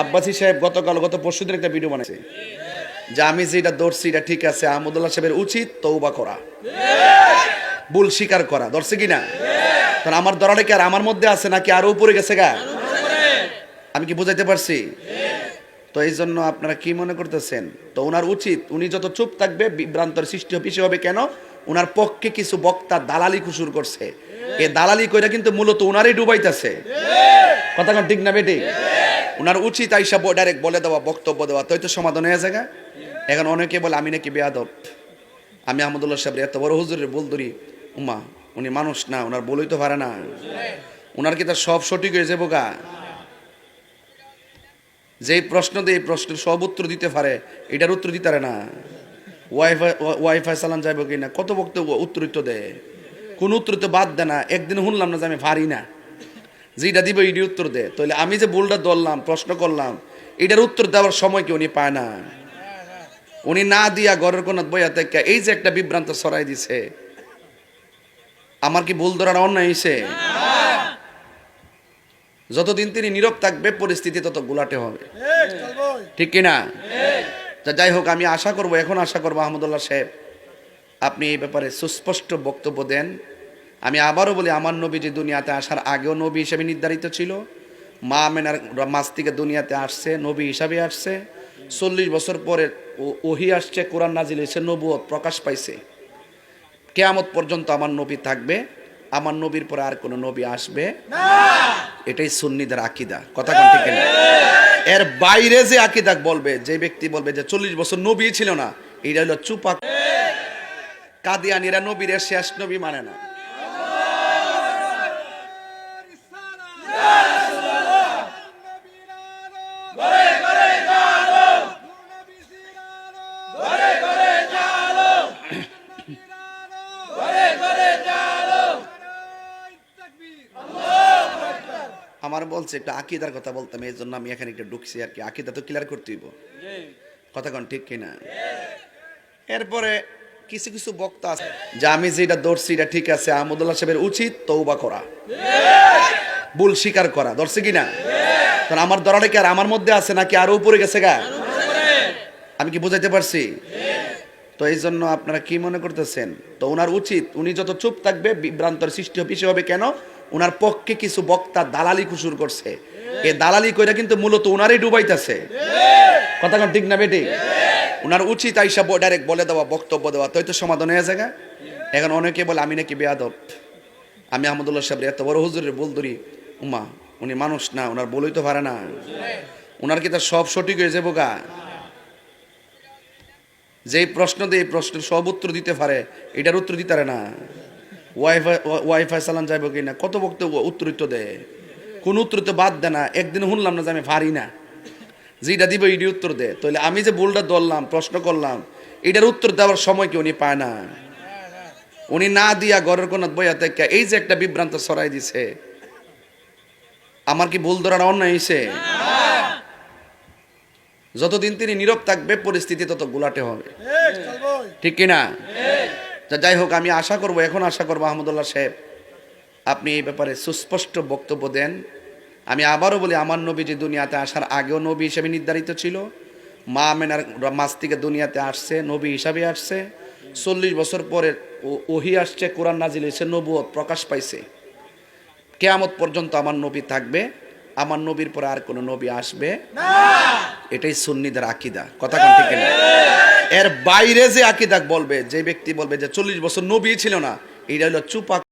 আব্বাসী সাহেব গতকাল, গত পরশু দিন একটা ভিডিও বানাইছে। যে আমি যেটা ধরছি, এটা ঠিক আছে, আহমদুল্লাহ সাহেবের উচিত তৌবা করা। ভুল স্বীকার করা। ধরছে কি না কারণ আমার ধরাটা কি আর আমার মধ্যে আছে নাকি আরও উপরে গেছে গা? আমি কি বুঝাইতে পারছি? তো এই জন্য আপনারা কি মনে করতেছেন? তো ওনার উচিত, উনি যত চুপ থাকবে, বিভ্রান্তর সৃষ্টি পিছু হবে কেন? ওনার পক্ষে কিছু বক্তা দালালি কুসুর করছে। এ দালালি কইরা কিন্তু মূলত ওনারই ডুবাইতেছে। কথা ঠিক না বেটি? ওনার উচিত আইসা ডাইরেক্ট বলে দেওয়া, বক্তব্য দেওয়া। তো তো সমাধান হয়ে জায়গা এখন অনেকে বলে, আমি নাকি বেয়াদব। আমি আহমদুল্লাহ সাহেব এত বড় হুজুরের বল ধরি। উমা উনি মানুষ না ওনার বলেই তো পারে না। ওনার কি তার সব সঠিক হয়ে যাব গা যেই প্রশ্ন দিয়ে এই প্রশ্নের সব উত্তর দিতে পারে, এটার উত্তর দিতে পারে না। ওয়াইফাই ওয়াইফাই চালান যাবে কি না? কত বক্তব্য উত্তর তো দেয়। কোন উত্তর তো বাদ দেয় না। একদিন শুনলাম না যে আমি পারি না। যেটা দিবে এটি উত্তর দে। তাহলে আমি যে ভুলটা ধরলাম, প্রশ্ন করলাম এটার উত্তর দেওয়ার সময় কি উনি পায় না? উনি না দিয়া ঘরের কোন বইয়া থেকে এই যে একটা বিভ্রান্ত ছড়াই দিছে, আমার কি ভুল ধরার অন্যায় হয়েছে যতদিন তিনি নীরব থাকবে, পরিস্থিতি তত গুলাটে হবে। ঠিক কিনা যাই হোক, আমি আশা করব, এখন আশা করব আহমদুল্লাহ সাহেব, আপনি এই ব্যাপারে সুস্পষ্ট বক্তব্য দেন। আমি আবারও বলি, আমার নবী যে দুনিয়াতে আসার আগেও নবী হিসেবে নির্ধারিত ছিল। মা মেনার মাস থেকে দুনিয়াতে আসছে, নবী হিসাবে আসছে। চল্লিশ বছর পরে ওহি আসছে, কোরআন নাজিল হয়েছে, নবুয়ত প্রকাশ পাইছে। কেয়ামত পর্যন্ত আমার নবী থাকবে, আমার নবীর পরে আর কোনো নবী আসবে। এটাই সুন্নিদের আকিদা। কথা কোন ঠিক এর বাইরে যে আকিদা বলবে, যে ব্যক্তি বলবে যে চল্লিশ বছর নবী ছিল না, এটা হলো চুপা কাদিয়ানিরা নবীর শেষ নবী মানে না। আমার বলছে একটা আকিদার কথা বলতাম, এই জন্য আমি এখানে একটু ঢুকছি আর কি। আকিদা তো ক্লিয়ার করতে হইব। কথা কোন, ঠিক কিনা? এরপরে কিছু কিছু বক্তা আছে। যে আমি যেটা ধরছি, এটা ঠিক আছে, আহমদুল্লাহ সাহেবের উচিত তৌবা করা। ভুল স্বীকার করা। ধরছে কিনা? কারণ আমার ধরাটা কি আর আমার মধ্যে আছে নাকি আরও উপরে গেছে গা? আমি কি বুঝাইতে পারছি? তো এই জন্য আপনারা কি মনে করতেছেন? তো ওনার উচিত, উনি যত চুপ থাকবে, বিভ্রান্তর সৃষ্টি পিছু হবে কেন? ওনার পক্ষে কিছু বক্তা দালালি কুসুর করছে। এ দালালি কইরা কিন্তু মূলত ওনারই ডুবাইতেছে। কথা কোন ঠিক না বেটি? ওনার উচিত আইসা ডাইরেক্ট বলে দেওয়া, বক্তব্য দেওয়া। তো তো সমাধান হয়ে জায়গা এখন অনেকে বলে, আমি নাকি বেয়াদব। আমি আহমদুল্লাহ সাহেব এত বড় হুজুরের বল ধরি। উমা উনি মানুষ না ওনার বলেই তো পারে না। ওনার কি তার সব সঠিক হয়ে যাব গা? যেই প্রশ্ন দিয়ে এই প্রশ্নের সব উত্তর দিতে পারে, এটার উত্তর দিতে পারে না। ওয়াইফাই ওয়াইফাই চালান যাবে কি না? কত বক্তব্য উত্তর তো দেয় কোন উত্তর তো বাদ দেয় না। একদিন শুনলাম না যে আমি পারি না। যেটা দিব এটি উত্তর দে। তাহলে আমি যে ভুলটা ধরলাম প্রশ্ন করলাম এটার উত্তর দেওয়ার সময় কি উনি পায় না? উনি না দিয়া ঘরের কোন বইয়া থেকে এই যে একটা বিভ্রান্ত ছড়াই দিছে আমার কি ভুল ধরার অন্যায় হয়েছে যতদিন তিনি নীরব থাকবে পরিস্থিতি তত গুলাটে হবে। ঠিক কিনা? তা যাই হোক, আমি আশা করব, এখন আশা করব আহমদুল্লাহ সাহেব, আপনি এই ব্যাপারে সুস্পষ্ট বক্তব্য দেন। আমি আবারও বলি, আমার নবী যে দুনিয়াতে আসার আগেও নবী হিসেবে নির্ধারিত ছিল। মা মেনার মাস থেকে দুনিয়াতে আসছে, নবী হিসাবে আসছে। চল্লিশ বছর পরে ওহি আসছে, কোরআন নাজিল হয়েছে, নবুয়ত প্রকাশ পাইছে। কেয়ামত পর্যন্ত আমার নবী থাকবে। আমার নবীর পরে আর কোনো নবী আসবে? এটাই সুন্নিদের আকিদা। কথা কোন ঠিক না এর বাইরে যে আকিদা বলবে যে ব্যক্তি বলবে যে চল্লিশ বছর নবী ছিল না এটা হলো চুপা